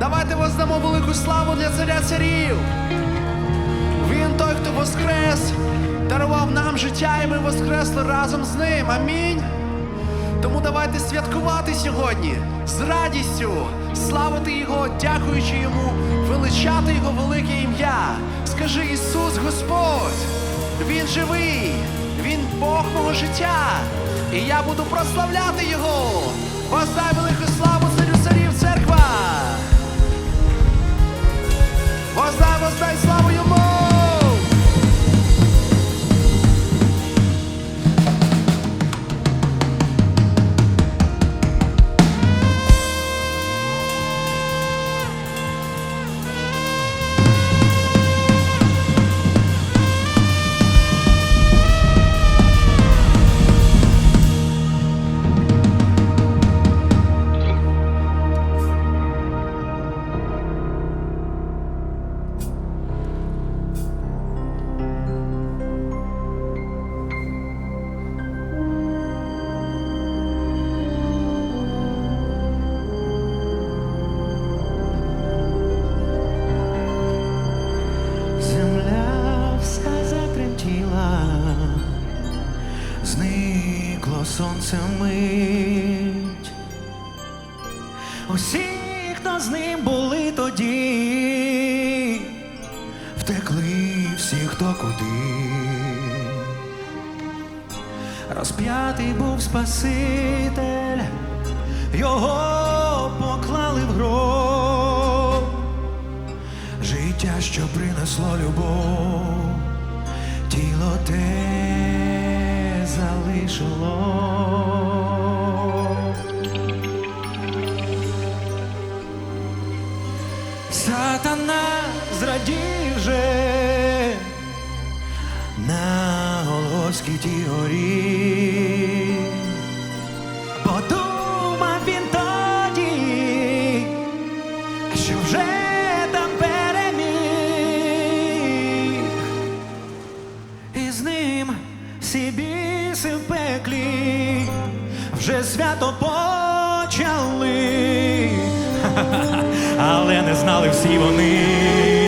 Давайте воздамо велику славу для царя царів! Він той, хто воскрес, дарував нам життя, і ми воскресли разом з ним. Амінь. Тому давайте святкувати сьогодні з радістю, славити Його, дякуючи йому, величати Його велике ім'я. Скажи Ісус Господь, Він живий, Він Бог мого життя, і я буду прославляти Його. Воздай велику славу Воздай, воздай славу йому! Усі, хто з ним були тоді, втекли всі, хто куди. Розп'ятий був Спаситель, його поклали в гроб життя, що принесло любов, тіло те залишило. Голгофській тій горі. Подумав він тоді, що вже там переміг, і з ним всі біси в пеклі вже свято почали, але не знали всі вони,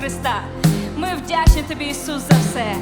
Христа. Ми вдячні Тобі, Ісус, за все.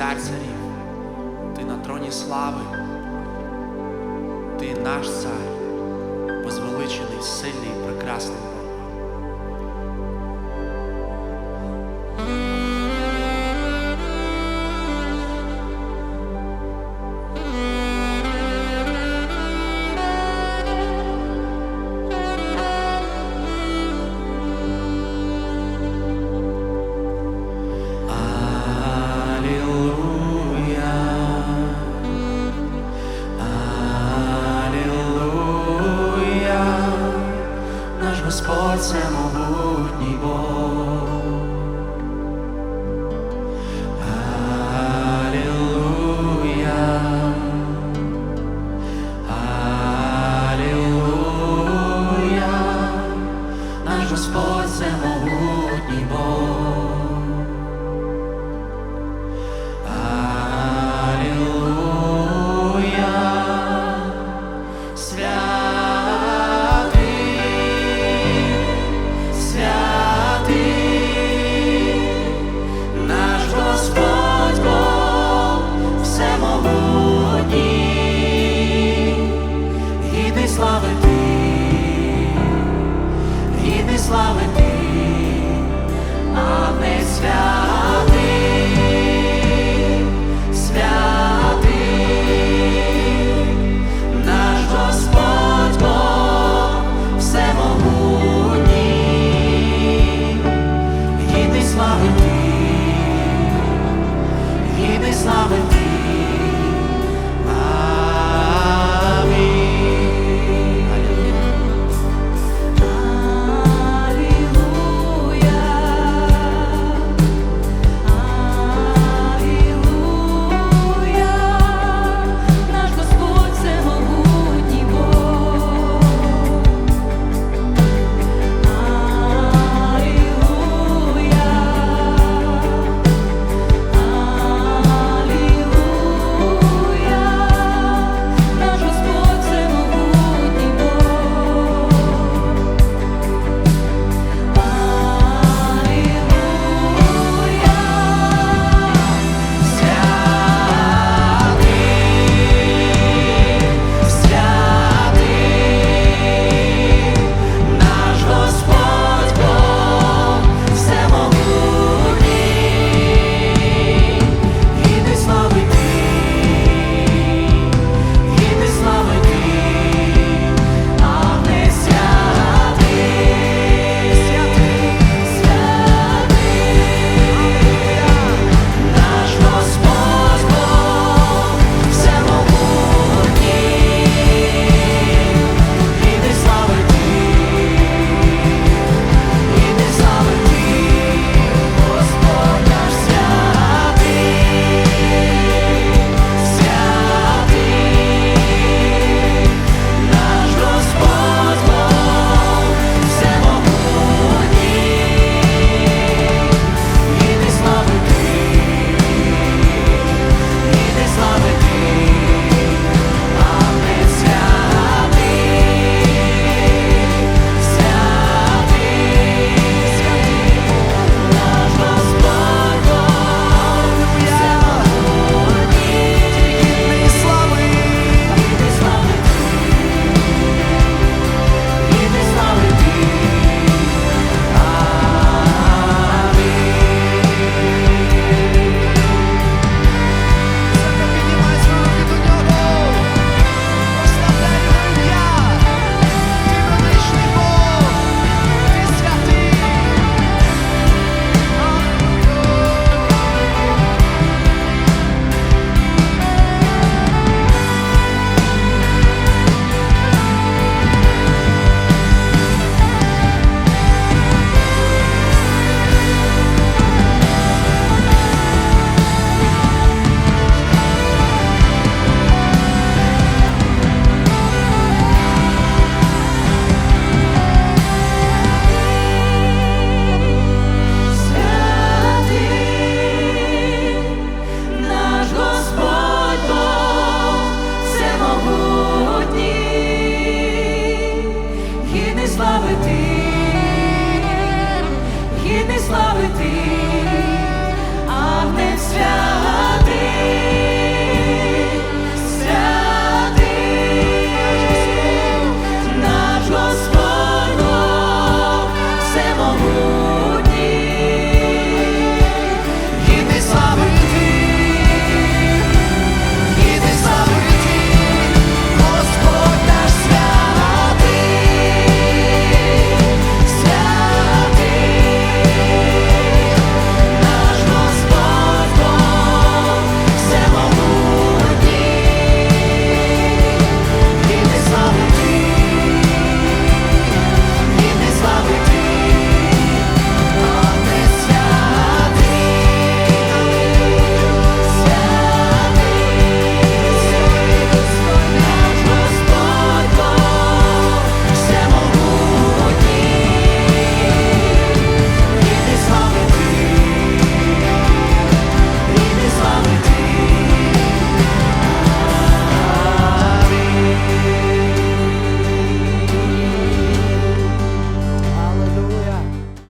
Цар царів. Ти на троні слави. Ти наш цар,